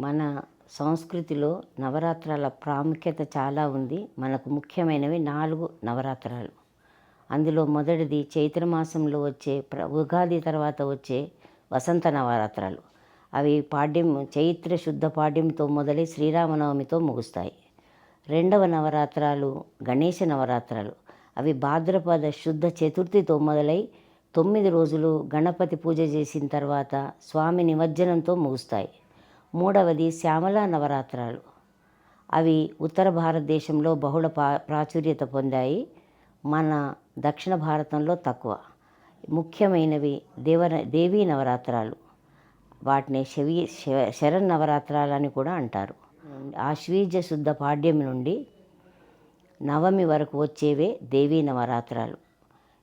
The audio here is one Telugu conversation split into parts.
మన సంస్కృతిలో నవరాత్రాల ప్రాముఖ్యత చాలా ఉంది. మనకు ముఖ్యమైనవి నాలుగు నవరాత్రాలు. అందులో మొదటిది చైత్ర మాసంలో వచ్చే ప్ర ఉగాది తర్వాత వచ్చే వసంత నవరాత్రాలు. అవి పాడ్యం చైత్ర శుద్ధ పాడ్యంతో మొదలై శ్రీరామనవమితో ముగుస్తాయి. రెండవ నవరాత్రాలు గణేష నవరాత్రాలు. అవి భాద్రపద శుద్ధ చతుర్థితో మొదలై తొమ్మిది రోజులు గణపతి పూజ చేసిన తర్వాత స్వామి నిమజ్జనంతో ముగుస్తాయి. మూడవది శ్యామల నవరాత్రాలు. అవి ఉత్తర భారతదేశంలో బహుళ పా ప్రాచుర్యత పొందాయి మన దక్షిణ భారతంలో తక్కువ. ముఖ్యమైనవి దేవ దేవీ నవరాత్రాలు. వాటిని శవి శ- శరణ్ నవరాత్రాలని కూడా అంటారు. ఆశ్వీజ శుద్ధ పాడ్యం నుండి నవమి వరకు వచ్చేవే దేవీ నవరాత్రాలు.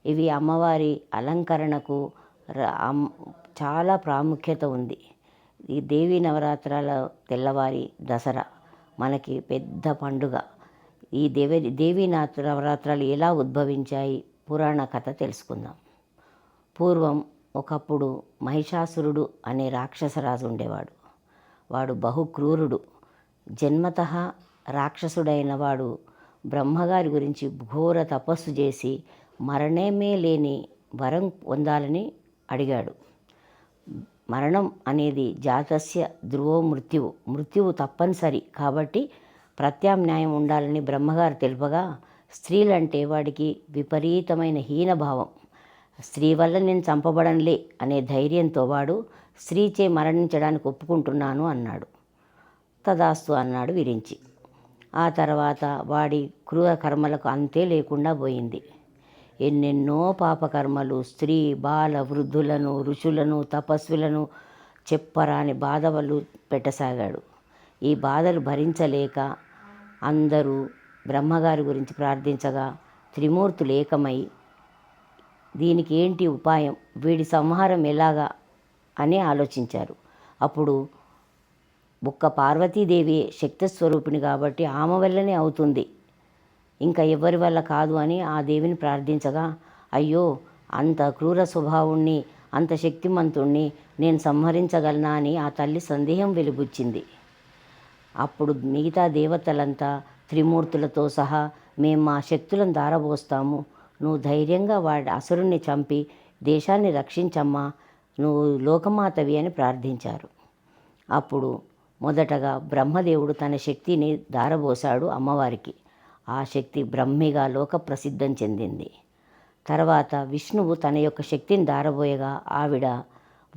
ఇవి అమ్మవారి అలంకరణకు ర- అమ్- చాలా ప్రాముఖ్యత ఉంది. ఈ దేవీ నవరాత్రాల తెల్లవారి దసరా మనకి పెద్ద పండుగ. ఈ దేవి దేవీ నవరాత్రాలు ఎలా ఉద్భవించాయి? పురాణ కథ తెలుసుకుందాం. పూర్వం ఒకప్పుడు మహిషాసురుడు అనే రాక్షసరాజు ఉండేవాడు. వాడు బహుక్రూరుడు జన్మత రాక్షసుడైన వాడు బ్రహ్మగారి గురించి ఘోర తపస్సు చేసి మరణమే లేని వరం పొందాలని అడిగాడు. మరణం అనేది జాతస్య ధ్రువో మృత్యువు. మృత్యువు తప్పనిసరి. కాబట్టి ప్రత్యామ్నాయం ఉండాలని బ్రహ్మగారు తెలుపగా స్త్రీలంటే వాడికి విపరీతమైన హీనభావం. స్త్రీ వల్ల నేను చంపబడంలే అనే ధైర్యంతో వాడు స్త్రీచే మరణించడానికి ఒప్పుకుంటున్నాను అన్నాడు. తదాస్తు అన్నాడు విరించి. ఆ తర్వాత వాడి క్రూర కర్మలకు అంతే లేకుండా పోయింది. ఎన్నెన్నో పాపకర్మలు స్త్రీ బాల వృద్ధులను ఋషులను తపస్సులను చెప్పరాని బాధలు పెట్టసాగాడు. ఈ బాధలు భరించలేక అందరూ బ్రహ్మగారి గురించి ప్రార్థించగా త్రిమూర్తులు ఏకమై దీనికి ఏంటి ఉపాయం? వీడి సంహారం ఎలాగా? అని ఆలోచించారు. అప్పుడు బుక్క పార్వతీదేవి శక్తి స్వరూపిణి కాబట్టి ఆమె వల్లనే అవుతుంది. ఇంకా ఎవరి వల్ల కాదు అని ఆ దేవిని ప్రార్థించగా అయ్యో అంత క్రూర స్వభావుణ్ణి అంత శక్తిమంతుణ్ణి నేను సంహరించగలనా? అని ఆ తల్లి సందేహం వెలుబుచ్చింది. అప్పుడు మిగతా దేవతలంతా త్రిమూర్తులతో సహా మేము మా శక్తులను దారబోస్తాము. నువ్వు ధైర్యంగా వాడి అసురుణ్ణి చంపి దేశాన్ని రక్షించమ్మా. నువ్వు లోకమాతవి అని ప్రార్థించారు. అప్పుడు మొదటగా బ్రహ్మదేవుడు తన శక్తిని దారబోసాడు అమ్మవారికి. ఆ శక్తి బ్రహ్మిగా లోక ప్రసిద్ధం చెందింది. తర్వాత విష్ణువు తన యొక్క శక్తిని దారబోయగా ఆవిడ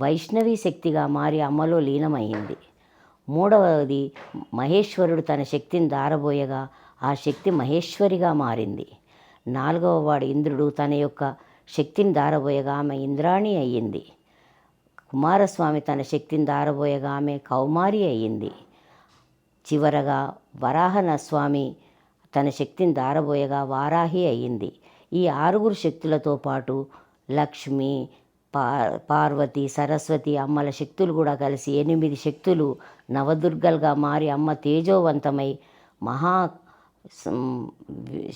వైష్ణవి శక్తిగా మారి అమ్మలో లీనమయ్యింది. మూడవది మహేశ్వరుడు తన శక్తిని దారబోయగా ఆ శక్తి మహేశ్వరిగా మారింది. నాలుగవ వాడు ఇంద్రుడు తన యొక్క శక్తిని దారబోయగా ఆమె ఇంద్రాణి అయ్యింది. కుమారస్వామి తన శక్తిని దారబోయగా ఆమె కౌమారి అయ్యింది. చివరగా వరాహన స్వామి తన శక్తిని దారబోయగా వారాహి అయ్యింది ఈ ఆరుగురు శక్తులతో పాటు లక్ష్మి పా పార్వతి సరస్వతి అమ్మల శక్తులు కూడా కలిసి ఎనిమిది శక్తులు నవదుర్గలుగా మారి అమ్మ తేజోవంతమై మహా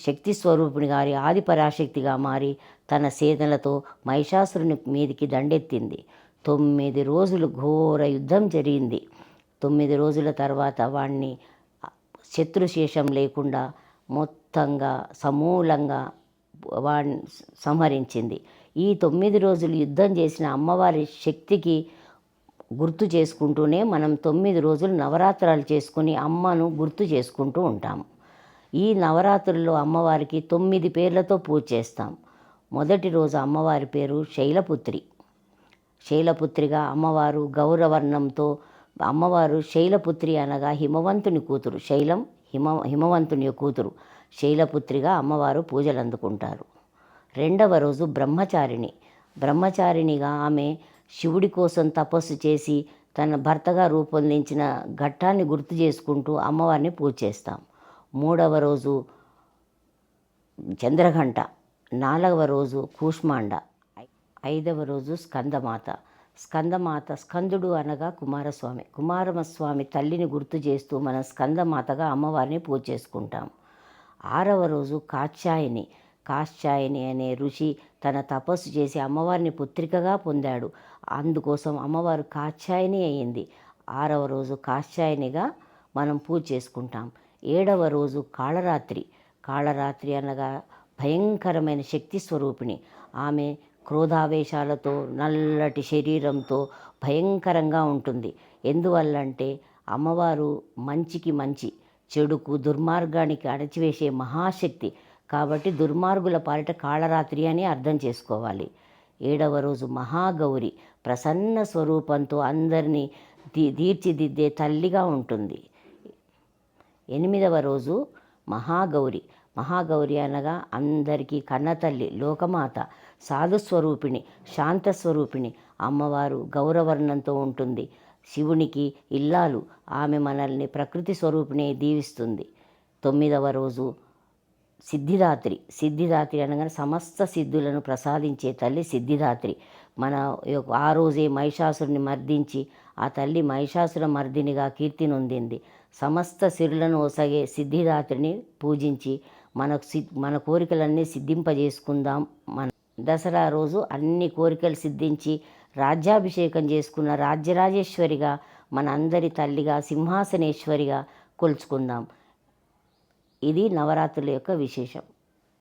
శక్తి స్వరూపిణి గారి ఆదిపరాశక్తిగా మారి తన సేనలతో మహిషాసురుని మీదికి దండెత్తింది. తొమ్మిది రోజులు ఘోర యుద్ధం జరిగింది. తొమ్మిది రోజుల తర్వాత వాణ్ణి శత్రుశేషం లేకుండా మొత్తంగా సమూలంగా వాడిని సంహరించింది. ఈ తొమ్మిది రోజులు యుద్ధం చేసిన అమ్మవారి శక్తికి గుర్తు చేసుకుంటూనే మనం తొమ్మిది రోజులు నవరాత్రాలు చేసుకుని అమ్మను గుర్తు చేసుకుంటూ ఉంటాము ఈ నవరాత్రుల్లో అమ్మవారికి తొమ్మిది పేర్లతో పూజ చేస్తాం. మొదటి రోజు అమ్మవారి పేరు శైలపుత్రి. శైలపుత్రిగా అమ్మవారు గౌరవర్ణంతో అమ్మవారు శైలపుత్రి అనగా హిమవంతుని కూతురు శైలం హిమ హిమవంతుని కూతురు శైలపుత్రిగా అమ్మవారు పూజలు అందుకుంటారు రెండవ రోజు బ్రహ్మచారిణి. బ్రహ్మచారిణిగా ఆమె శివుడి కోసం తపస్సు చేసి తన భర్తగా రూపొందించిన ఘట్టాన్ని గుర్తు చేసుకుంటూ అమ్మవారిని పూజ చేస్తాం. మూడవ రోజు చంద్రఘంట. నాలుగవ రోజు కూష్మాండ. ఐదవ రోజు స్కందమాత. స్కందమాత స్కందుడు అనగా కుమారస్వామి. కుమారస్వామి తల్లిని గుర్తు చేస్తూ మనం స్కందమాతగా అమ్మవారిని పూజ చేసుకుంటాం. ఆరవ రోజు కాత్యాయని. కాత్యాయని అనే ఋషి తన తపస్సు చేసి అమ్మవారిని పుత్రికగా పొందాడు. అందుకోసం అమ్మవారు కాత్యాయని అయింది. ఆరవ రోజు కాశ్యాయనిగా మనం పూజ చేసుకుంటాం. ఏడవ రోజు కాళరాత్రి. కాళరాత్రి అనగా భయంకరమైన శక్తి స్వరూపిణి. ఆమె క్రోధావేశాలతో నల్లటి శరీరంతో భయంకరంగా ఉంటుంది. ఎందువల్లంటే అమ్మవారు మంచికి మంచి చెడుకు దుర్మార్గానికి అణచివేసే మహాశక్తి. కాబట్టి దుర్మార్గుల పాలిట కాళరాత్రి అని అర్థం చేసుకోవాలి. ఏడవ రోజు మహాగౌరి ప్రసన్న స్వరూపంతో అందరినీ తీ తీర్చిదిద్దే తల్లిగా ఉంటుంది. ఎనిమిదవ రోజు మహాగౌరి. మహాగౌరి అనగా అందరికీ కన్నతల్లి లోకమాత సాధుస్వరూపిణి శాంతస్వరూపిణి. అమ్మవారు గౌరవర్ణంతో ఉంటుంది. శివునికి ఇల్లాలు ఆమె మనల్ని ప్రకృతి స్వరూపిణి దీవిస్తుంది. తొమ్మిదవ రోజు సిద్ధిదాత్రి. సిద్ధిదాత్రి అనగానే సమస్త సిద్ధులను ప్రసాదించే తల్లి సిద్ధిదాత్రి. మన యొక్క ఆ రోజే మహిషాసురుని మర్దించి ఆ తల్లి మహిషాసుర మర్దినిగా కీర్తి నొందింది. సమస్త సిరులను ఒసగే సిద్ధిదాత్రిని పూజించి మనకు సి మన కోరికలన్నీ సిద్ధింపజేసుకుందాం మన దసరా రోజు అన్ని కోరికలు సిద్ధించి రాజ్యాభిషేకం చేసుకున్న రాజ్యరాజేశ్వరిగా మన అందరి తల్లిగా సింహాసనేశ్వరిగా కొలుచుకుందాం. ఇది నవరాత్రుల యొక్క విశేషం.